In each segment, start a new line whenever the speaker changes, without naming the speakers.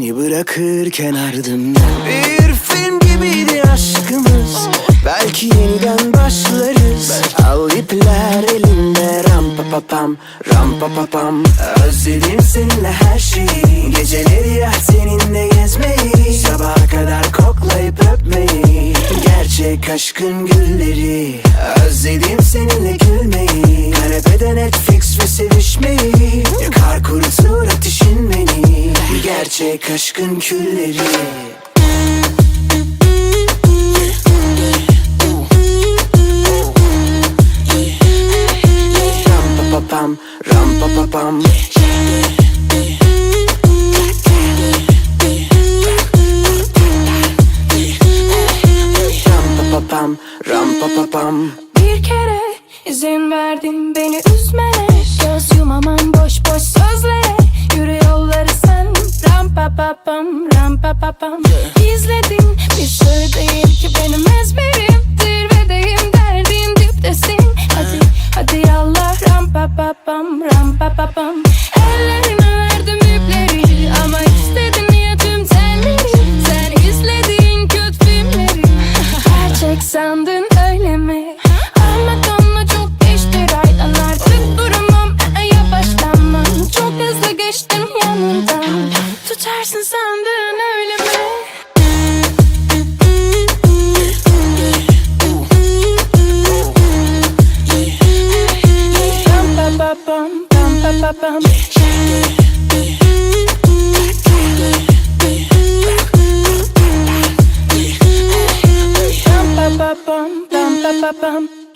bırakırken ardımda Bir film gibiydi aşkımız. Belki yeniden başlarız. Al ipler elimde Ram pa pa pam Ram pa pa pam. Özledim seninle her şeyi. Geceleri ya seninle gezmeyi. Sabaha kadar koklayıp öpmeyi. Gerçek aşkın gülleri. Özledim seninle gülmeyi. Kanepede Gerçek aşkın külleri Ram pa pa pam, ram pa pa pam. Pam, ram pa pa pam.
Bir kere izin verdin beni üzmene pam İzledin bir sır değil ki benim ezberim Zirvedeyim derdin diptesin Hadi hadi yallah ram pa pa pam ram pa pa pam. Ellerine verdim ipleri Ama istedin ya tüm telleri Sen izlediğin kötü filmleri. Gerçek sandın öyle mi?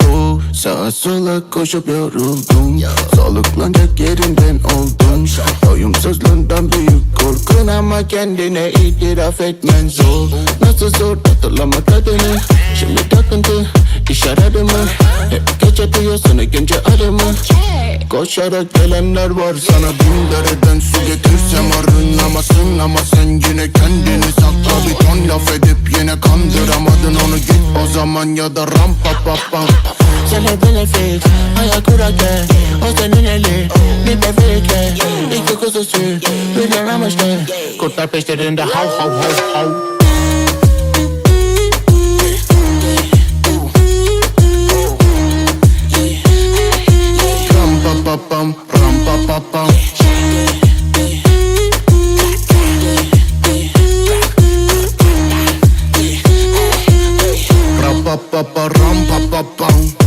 Bu sağa sola koşup yoruldum Soluklanacak yerinden oldum Doyumsuzluğundan büyük korkun ama kendine itiraf etmen zor. Nasıl zor hatırlama tadını Şimdi takıntı iş aradı mı? Hep duyuyorsun ikinci arımı Koşarak gelenler var sana bin dereden su getirsem arınamasın Ama sen yine kendini sakla bir ton laf edip yine kandıramadın onu. Git o zaman ya da ram pa pa. Pam Sen hep benefit ayak kurarken o senin eli bir bebekle İki kuzusu bir amaçlı kurtlar peşlerinde hav hav hav hav babão.